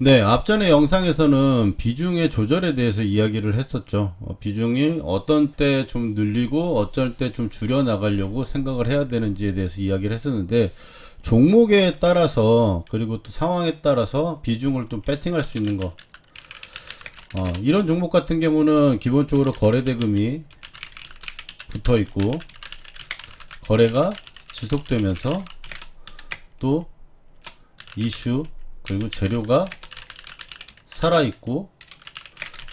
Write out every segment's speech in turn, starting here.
네, 앞전에 영상에서는 비중의 조절에 대해서 이야기를 했었죠. 어, 비중이 어떤 때 좀 늘리고 어쩔 때 좀 줄여 나가려고 생각을 해야 되는지에 대해서 이야기를 했었는데 종목에 따라서 그리고 또 상황에 따라서 비중을 좀 배팅할 수 있는 거. 어, 이런 종목 같은 경우는 기본적으로 거래 대금이 붙어 있고 거래가 지속되면서 또 이슈 그리고 재료가 살아있고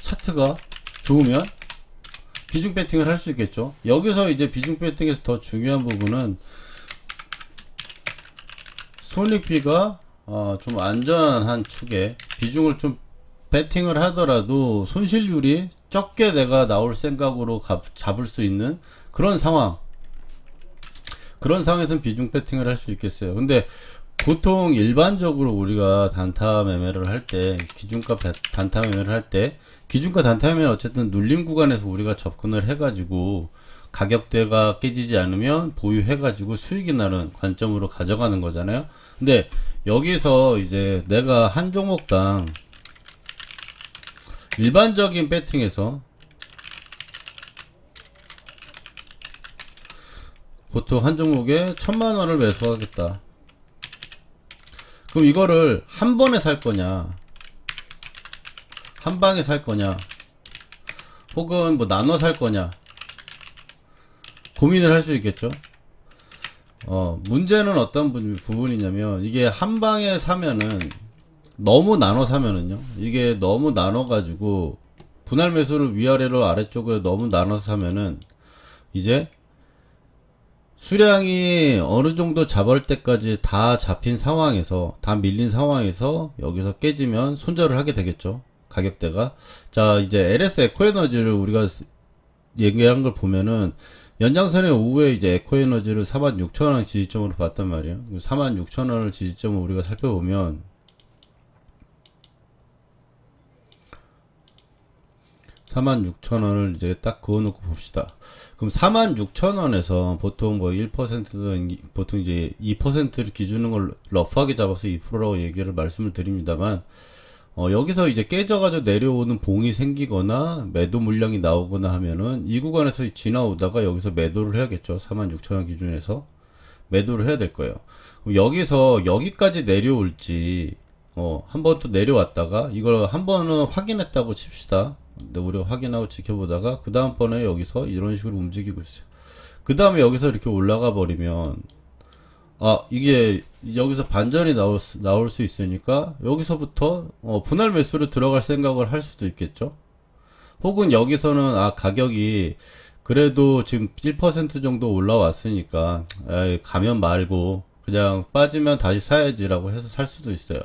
차트가 좋으면 비중 배팅을 할 수 있겠죠. 여기서 이제 비중 배팅에서 더 중요한 부분은 손익비가 어, 좀 안전한 축에 비중을 좀 배팅을 하더라도 손실률이 적게 내가 나올 생각으로 가- 잡을 수 있는 그런 상황 그런 상황에서는 비중 배팅을 할 수 있겠어요. 근데 보통 일반적으로 우리가 단타 매매를 할 때 기준가 배- 단타 매매를 할 때 기준가 단타 매매는 어쨌든 눌림 구간에서 우리가 접근을 해 가지고 가격대가 깨지지 않으면 보유해 가지고 수익이 나는 관점으로 가져가는 거잖아요. 근데 여기서 이제 내가 한 종목당 일반적인 배팅에서 보통 한 종목에 천만 원을 매수하겠다. 그럼 이거를 한 번에 살 거냐, 한 방에 살 거냐, 혹은 뭐 나눠 살 거냐, 고민을 할 수 있겠죠. 어, 문제는 어떤 부- 부분이냐면, 이게 한 방에 사면은, 너무 나눠 사면은요, 이게 너무 나눠 가지고, 분할 매수를 위아래로 아래쪽에 너무 나눠서 사면은, 이제, 수량이 어느 정도 잡을 때까지 다 잡힌 상황에서, 다 밀린 상황에서 여기서 깨지면 손절을 하게 되겠죠. 가격대가. 자, 이제 LS 에코에너지를 우리가 쓰- 얘기한 걸 보면은, 연장선의 오후에 이제 에코에너지를 46,000원 지지점으로 봤단 말이에요. 46,000원을 지지점을 우리가 살펴보면, 사만 육천 원을 이제 딱 그어놓고 봅시다. 그럼 사만 육천 원에서 보통 뭐 1%든 보통 이제 2%를 기준으로 러프하게 잡아서 2%라고 얘기를 말씀을 드립니다만 어 여기서 이제 깨져가지고 내려오는 봉이 생기거나 매도 물량이 나오거나 하면은 이 구간에서 지나오다가 여기서 매도를 해야겠죠. 4만 6천 원 기준에서 매도를 해야 될 거예요. 여기서 여기까지 내려올지 어, 한 번 또 내려왔다가 이걸 한 번은 확인했다고 칩시다. 근데 우리가 확인하고 지켜보다가 그 다음번에 여기서 이런 식으로 움직이고 있어요. 그 다음에 여기서 이렇게 올라가 버리면 아 이게 여기서 반전이 나올 수, 나올 수 있으니까 여기서부터 어, 분할 매수로 들어갈 생각을 할 수도 있겠죠. 혹은 여기서는 아 가격이 그래도 지금 1% 정도 올라왔으니까 에이, 가면 말고 그냥 빠지면 다시 사야지라고 해서 살 수도 있어요.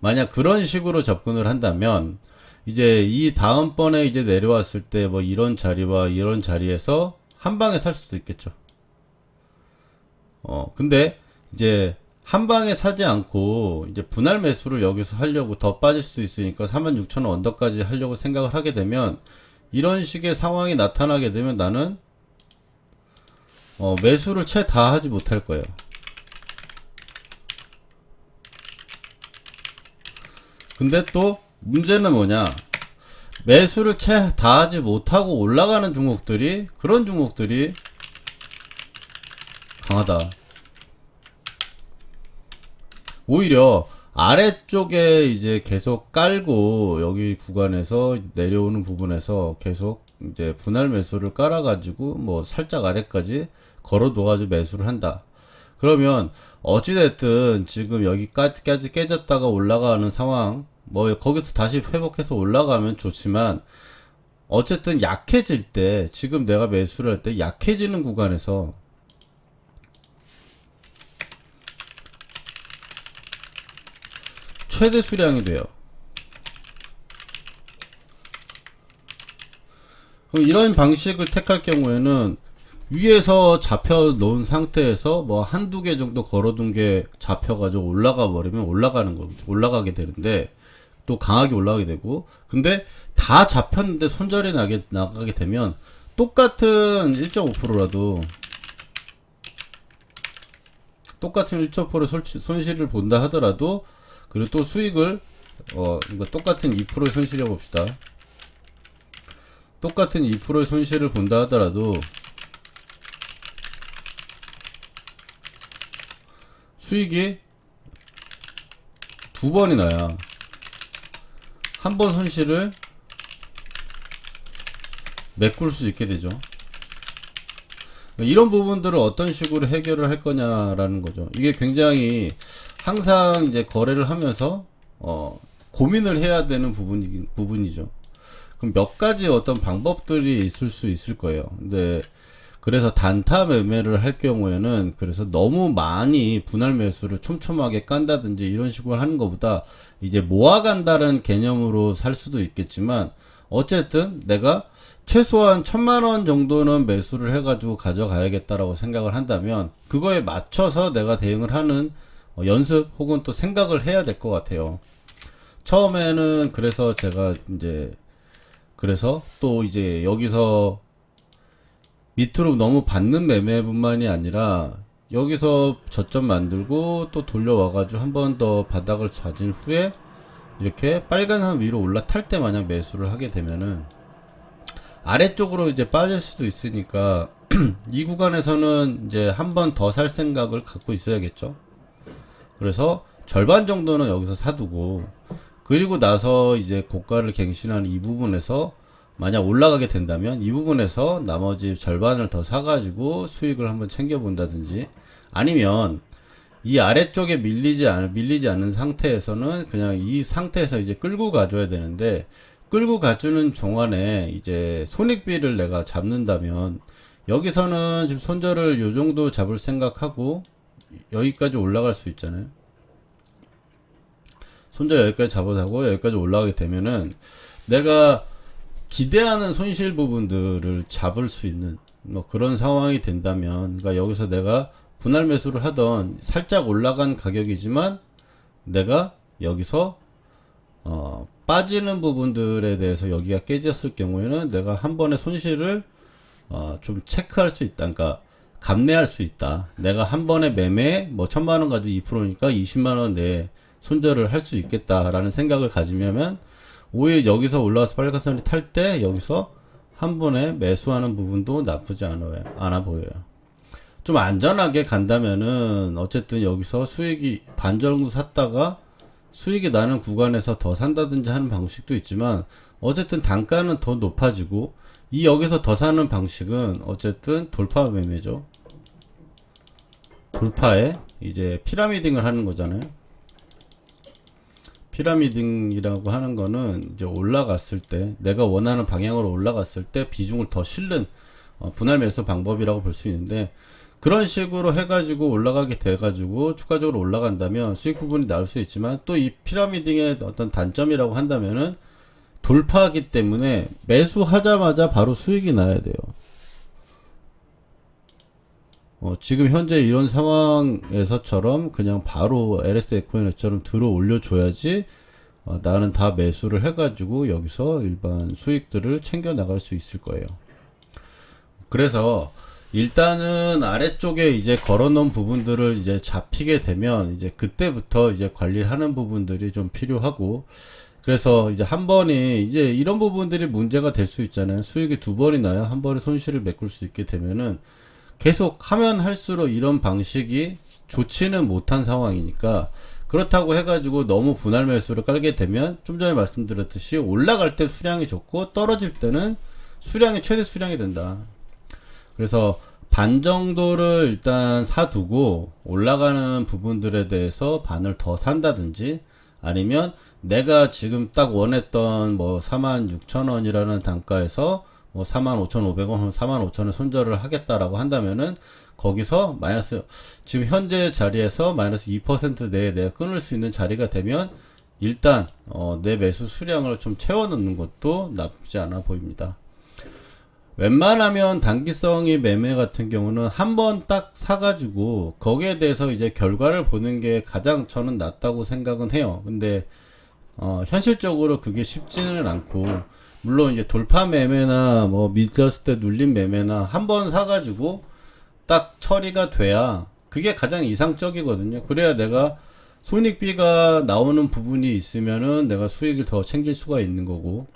만약 그런 식으로 접근을 한다면 이제 이 다음번에 이제 내려왔을 때 뭐 이런 자리와 이런 자리에서 한 방에 살 수도 있겠죠. 어, 근데 이제 한 방에 사지 않고 이제 분할 매수를 여기서 하려고 더 빠질 수도 있으니까 46,000원 언더까지 하려고 생각을 하게 되면 이런 식의 상황이 나타나게 되면 나는 어, 매수를 채 다 하지 못할 거예요. 근데 또 문제는 뭐냐? 매수를 채 다 하지 못하고 올라가는 종목들이 그런 종목들이 강하다. 오히려 아래쪽에 이제 계속 깔고 여기 구간에서 내려오는 부분에서 계속 이제 분할 매수를 깔아 가지고 뭐 살짝 아래까지 걸어둬가지고 매수를 한다. 그러면 어찌됐든 지금 여기까지 깨졌다가 올라가는 상황, 뭐 거기서 다시 회복해서 올라가면 좋지만 어쨌든 약해질 때 지금 내가 매수를 할 때 약해지는 구간에서 최대 수량이 돼요. 이런 방식을 택할 경우에는 위에서 잡혀 놓은 상태에서 뭐 한두 개 정도 걸어둔 게 잡혀가지고 올라가 버리면 올라가는 거죠. 올라가게 되는데 또 강하게 올라가게 되고 근데 다 잡혔는데 손절이 나게 나가게 되면 똑같은 1.5%라도 똑같은 1.5% 손실을 본다 하더라도 그리고 또 수익을 어 이거 똑같은 2%의 손실해 봅시다. 똑같은 2%의 손실을 본다 하더라도 수익이 두 번이 나야 한 번 손실을 메꿀 수 있게 되죠. 이런 부분들을 어떤 식으로 해결을 할 거냐라는 거죠. 이게 굉장히 항상 이제 거래를 하면서 어 고민을 해야 되는 부분이 부분이죠. 그럼 몇 가지 어떤 방법들이 있을 수 있을 거예요. 근데 그래서 단타 매매를 할 경우에는 그래서 너무 많이 분할 매수를 촘촘하게 깐다든지 이런 식으로 하는 것보다 이제 모아간다는 개념으로 살 수도 있겠지만 어쨌든 내가 최소한 천만 원 정도는 매수를 해가지고 가져가야겠다라고 생각을 한다면 그거에 맞춰서 내가 대응을 하는 어, 연습 혹은 또 생각을 해야 될 것 같아요. 처음에는 그래서 제가 이제 그래서 또 이제 여기서 밑으로 너무 받는 매매뿐만이 아니라 여기서 저점 만들고 또 돌려와가지고 한 번 더 바닥을 찾은 후에 이렇게 빨간 선 위로 올라탈 때 만약 매수를 하게 되면은 아래쪽으로 이제 빠질 수도 있으니까 이 구간에서는 이제 한 번 더 살 생각을 갖고 있어야겠죠. 그래서 절반 정도는 여기서 사두고 그리고 나서 이제 고가를 갱신하는 이 부분에서 만약 올라가게 된다면 이 부분에서 나머지 절반을 더 사가지고 수익을 한번 챙겨본다든지 아니면 이 아래쪽에 밀리지 않 밀리지 않는 상태에서는 그냥 이 상태에서 이제 끌고 가줘야 되는데 끌고 가주는 동안에 이제 손익비를 내가 잡는다면 여기서는 지금 손절을 요 정도 잡을 생각하고 여기까지 올라갈 수 있잖아요. 손절 여기까지 잡아서고 여기까지 올라가게 되면은 내가 기대하는 손실 부분들을 잡을 수 있는 뭐 그런 상황이 된다면 그러니까 여기서 내가 분할 매수를 하던 살짝 올라간 가격이지만 내가 여기서 어 빠지는 부분들에 대해서 여기가 깨졌을 경우에는 내가 한 번에 손실을 어 좀 체크할 수 있다. 그러니까 감내할 수 있다. 내가 한 번에 매매 뭐 천만 원 가지고 2%니까 20만 원 내에 손절을 할 수 있겠다라는 생각을 가지면 오히려 여기서 올라와서 빨간선이 탈 때 여기서 한 번에 매수하는 부분도 나쁘지 않아요. 않아 보여요. 좀 안전하게 간다면은 어쨌든 여기서 수익이 반 정도 샀다가 수익이 나는 구간에서 더 산다든지 하는 방식도 있지만 어쨌든 단가는 더 높아지고 이 여기서 더 사는 방식은 어쨌든 돌파 매매죠. 돌파에 이제 피라미딩을 하는 거잖아요. 피라미딩이라고 하는 거는 이제 올라갔을 때 내가 원하는 방향으로 올라갔을 때 비중을 더 실는 어, 분할 매수 방법이라고 볼 수 있는데 그런 식으로 해가지고 올라가게 돼가지고 추가적으로 올라간다면 수익 부분이 나올 수 있지만 또 이 피라미딩의 어떤 단점이라고 한다면은 돌파하기 때문에 매수하자마자 바로 수익이 나야 돼요. 어, 지금 현재 이런 상황에서처럼 그냥 바로 LS 에코인처럼 들어 올려줘야지 어, 나는 다 매수를 해가지고 여기서 일반 수익들을 챙겨 나갈 수 있을 거예요. 그래서 일단은 아래쪽에 이제 걸어놓은 부분들을 이제 잡히게 되면 이제 그때부터 이제 관리를 하는 부분들이 좀 필요하고 그래서 이제 한 번이 이제 이런 부분들이 문제가 될 수 있잖아요. 수익이 두 번이 나야 한 번에 손실을 메꿀 수 있게 되면은 계속 하면 할수록 이런 방식이 좋지는 못한 상황이니까 그렇다고 해가지고 너무 분할 매수를 깔게 되면 좀 전에 말씀드렸듯이 올라갈 때 수량이 좋고 떨어질 때는 수량이 최대 수량이 된다. 그래서 반 정도를 일단 사두고 올라가는 부분들에 대해서 반을 더 산다든지 아니면 내가 지금 딱 원했던 뭐 46,000원이라는 단가에서 뭐 45,500원, 45,000원 손절을 하겠다라고 한다면은 거기서 마이너스 지금 현재 자리에서 마이너스 2% 내에 내가 끊을 수 있는 자리가 되면 일단 어, 내 매수 수량을 좀 채워 넣는 것도 나쁘지 않아 보입니다. 웬만하면 단기성의 매매 같은 경우는 한 번 딱 사가지고 거기에 대해서 이제 결과를 보는 게 가장 저는 낫다고 생각은 해요. 근데 어, 현실적으로 그게 쉽지는 않고 물론 이제 돌파 매매나 뭐 밀렸을 때 눌린 매매나 한 번 사가지고 딱 처리가 돼야 그게 가장 이상적이거든요. 그래야 내가 손익비가 나오는 부분이 있으면은 내가 수익을 더 챙길 수가 있는 거고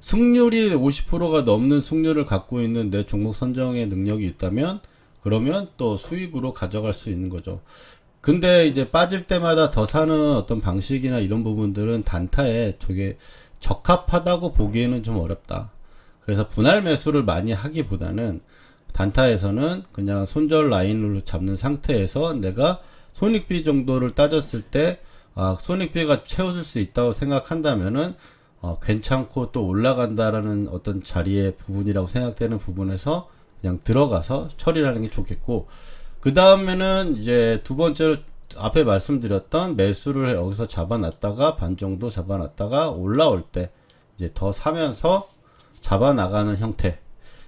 승률이 50%가 넘는 승률을 갖고 있는 내 종목 선정의 능력이 있다면 그러면 또 수익으로 가져갈 수 있는 거죠. 근데 이제 빠질 때마다 더 사는 어떤 방식이나 이런 부분들은 단타에 저게 적합하다고 보기에는 좀 어렵다. 그래서 분할 매수를 많이 하기보다는 단타에서는 그냥 손절 라인으로 잡는 상태에서 내가 손익비 정도를 따졌을 때 아, 손익비가 채워줄 수 있다고 생각한다면은 어, 괜찮고 또 올라간다라는 어떤 자리의 부분이라고 생각되는 부분에서 그냥 들어가서 처리하는 게 좋겠고 그 다음에는 이제 두 번째로 앞에 말씀드렸던 매수를 여기서 잡아놨다가 반 정도 잡아놨다가 올라올 때 이제 더 사면서 잡아나가는 형태.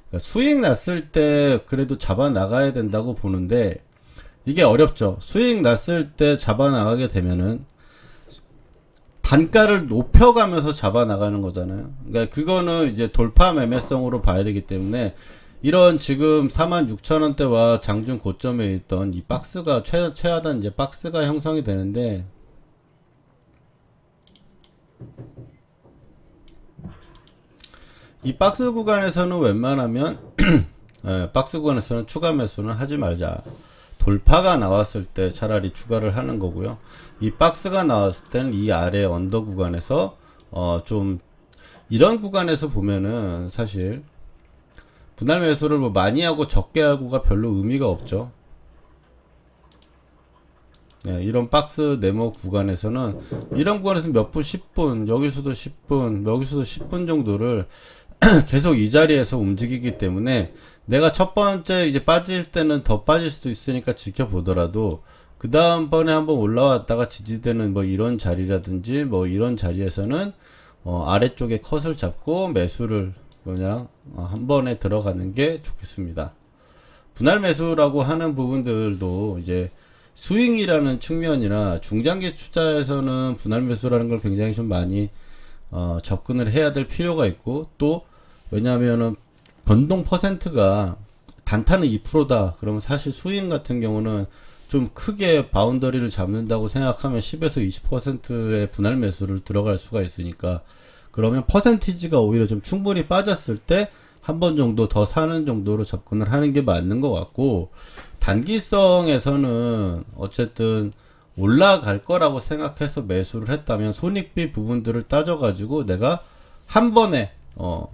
그러니까 수익 났을 때 그래도 잡아나가야 된다고 보는데 이게 어렵죠. 수익 났을 때 잡아나가게 되면은 단가를 높여가면서 잡아나가는 거잖아요. 그러니까 그거는 이제 돌파 매매성으로 봐야 되기 때문에 이런 지금 46,000원대와 장중 고점에 있던 이 박스가 최, 최하단 이제 박스가 형성이 되는데 이 박스 구간에서는 웬만하면 예, 박스 구간에서는 추가 매수는 하지 말자. 돌파가 나왔을 때 차라리 추가를 하는 거고요. 이 박스가 나왔을 때는 이 아래 언더 구간에서 어 좀 이런 구간에서 보면은 사실 분할 매수를 뭐 많이 하고 적게 하고가 별로 의미가 없죠. 네, 이런 박스 네모 구간에서는 이런 구간에서 몇 분 10분 여기서도 10분 여기서도 10분 정도를 계속 이 자리에서 움직이기 때문에 내가 첫 번째 이제 빠질 때는 더 빠질 수도 있으니까 지켜보더라도 그 다음번에 한번 올라왔다가 지지되는 뭐 이런 자리라든지 뭐 이런 자리에서는 어 아래쪽에 컷을 잡고 매수를 그냥 어, 한 번에 들어가는 게 좋겠습니다. 분할 매수라고 하는 부분들도 이제 스윙이라는 측면이나 중장기 투자에서는 분할 매수라는 걸 굉장히 좀 많이 어, 접근을 해야 될 필요가 있고 또 왜냐하면은 변동 퍼센트가 단타는 2%다. 그러면 사실 스윙 같은 경우는 좀 크게 바운더리를 잡는다고 생각하면 10에서 20%의 분할 매수를 들어갈 수가 있으니까 그러면 퍼센티지가 오히려 좀 충분히 빠졌을 때 한 번 정도 더 사는 정도로 접근을 하는 게 맞는 것 같고 단기성에서는 어쨌든 올라갈 거라고 생각해서 매수를 했다면 손익비 부분들을 따져가지고 내가 한 번에 어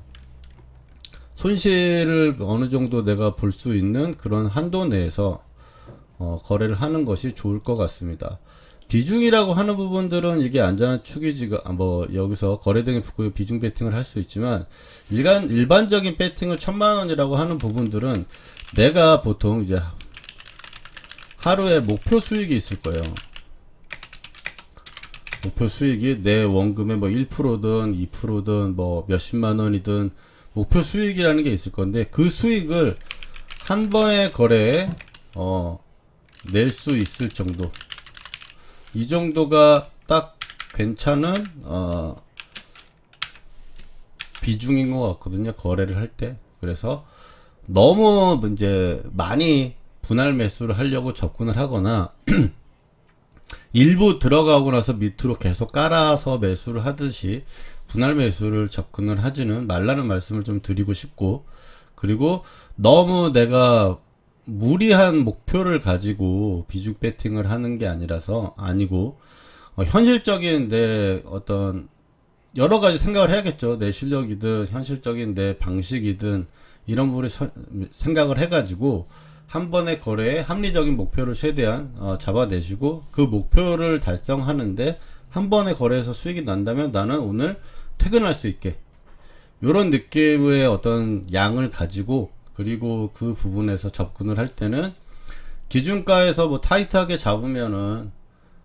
손실을 어느 정도 내가 볼 수 있는 그런 한도 내에서 어, 거래를 하는 것이 좋을 것 같습니다. 비중이라고 하는 부분들은 이게 안전한 축이지가 아, 뭐 여기서 거래 등에 붙고 비중 배팅을 할 수 있지만 일반 일반적인 배팅을 천만 원이라고 하는 부분들은 내가 보통 이제 하루에 목표 수익이 있을 거예요. 목표 수익이 내 원금의 뭐 1%든 2%든 뭐 몇십만 원이든 목표 수익이라는 게 있을 건데 그 수익을 한 번의 거래에 어, 낼 수 있을 정도 이 정도가 딱 괜찮은 어, 비중인 것 같거든요 거래를 할 때. 그래서 너무 이제 많이 분할 매수를 하려고 접근을 하거나 일부 들어가고 나서 밑으로 계속 깔아서 매수를 하듯이 분할 매수를 접근을 하지는 말라는 말씀을 좀 드리고 싶고 그리고 너무 내가 무리한 목표를 가지고 비중 배팅을 하는 게 아니라서 아니고 어, 현실적인 내 어떤 여러 가지 생각을 해야겠죠. 내 실력이든 현실적인 내 방식이든 이런 부분을 서- 생각을 해가지고 한 번의 거래에 합리적인 목표를 최대한 어, 잡아내시고 그 목표를 달성하는데 한 번의 거래에서 수익이 난다면 나는 오늘 퇴근할 수 있게 요런 느낌의 어떤 양을 가지고 그리고 그 부분에서 접근을 할 때는 기준가에서 뭐 타이트하게 잡으면은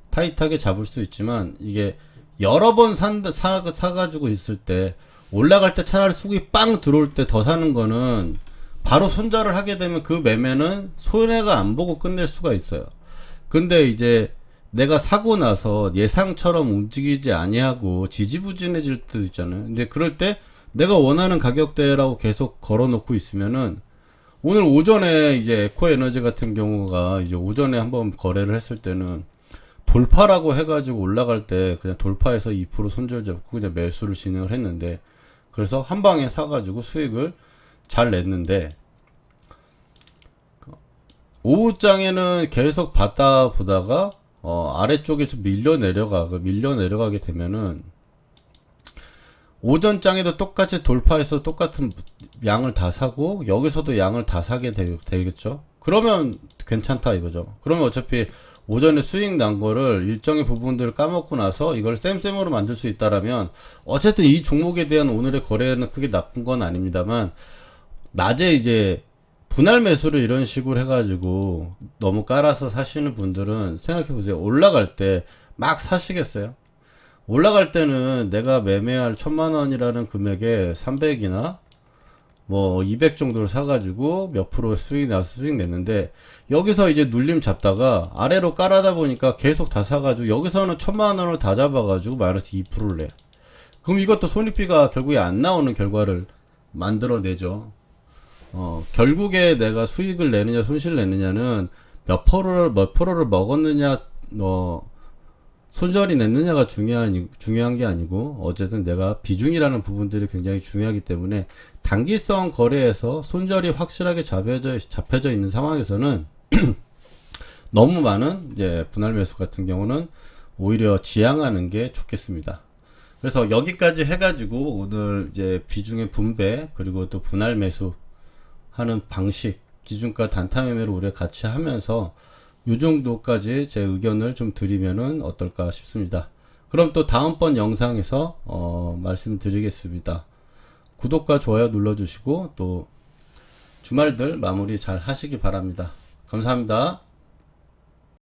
타이트하게 잡을 수 있지만 이게 여러 번 산, 사, 사가지고 있을 때 올라갈 때 차라리 수익이 빵 들어올 때 더 사는 거는 바로 손절을 하게 되면 그 매매는 손해가 안 보고 끝낼 수가 있어요. 근데 이제 내가 사고 나서 예상처럼 움직이지 아니하고 지지부진해질 때도 있잖아요. 근데 그럴 때 내가 원하는 가격대라고 계속 걸어놓고 있으면은 오늘 오전에 이제 에코 에너지 같은 경우가 이제 오전에 한번 거래를 했을 때는 돌파라고 해가지고 올라갈 때 그냥 돌파해서 2% 손절 잡고 그냥 매수를 진행을 했는데 그래서 한 방에 사가지고 수익을 잘 냈는데 오후장에는 계속 받다 보다가 어, 아래쪽에서 밀려 내려가 밀려 내려가게 되면은 오전장에도 똑같이 돌파해서 똑같은 양을 다 사고 여기서도 양을 다 사게 되, 되겠죠. 그러면 괜찮다 이거죠. 그러면 어차피 오전에 수익 난 거를 일정의 부분들을 까먹고 나서 이걸 쌤쌤으로 만들 수 있다라면 어쨌든 이 종목에 대한 오늘의 거래는 크게 나쁜 건 아닙니다만 낮에 이제 분할 매수를 이런 식으로 해가지고 너무 깔아서 사시는 분들은 생각해 보세요. 올라갈 때 막 사시겠어요? 올라갈 때는 내가 매매할 천만 원이라는 금액에 300이나 뭐 200 정도를 사가지고 몇 프로 수익 나서 수익 냈는데 여기서 이제 눌림 잡다가 아래로 깔아다 보니까 계속 다 사가지고 여기서는 천만 원을 다 잡아가지고 마이너스 2%를 내. 그럼 이것도 손익비가 결국에 안 나오는 결과를 만들어내죠. 어, 결국에 내가 수익을 내느냐 손실을 내느냐는 몇 프로를 몇 프로를 먹었느냐 어, 손절이 냈느냐가 중요한 중요한 게 아니고 어쨌든 내가 비중이라는 부분들이 굉장히 중요하기 때문에 단기성 거래에서 손절이 확실하게 잡혀져 잡혀져 있는 상황에서는 너무 많은 이제 분할 매수 같은 경우는 오히려 지양하는 게 좋겠습니다. 그래서 여기까지 해가지고 오늘 이제 비중의 분배 그리고 또 분할 매수 하는 방식 기준가 단타 매매를 우리가 같이 하면서 요 정도까지 제 의견을 좀 드리면은 어떨까 싶습니다. 그럼 또 다음번 영상에서 어, 말씀드리겠습니다. 구독과 좋아요 눌러주시고 또 주말들 마무리 잘 하시기 바랍니다. 감사합니다.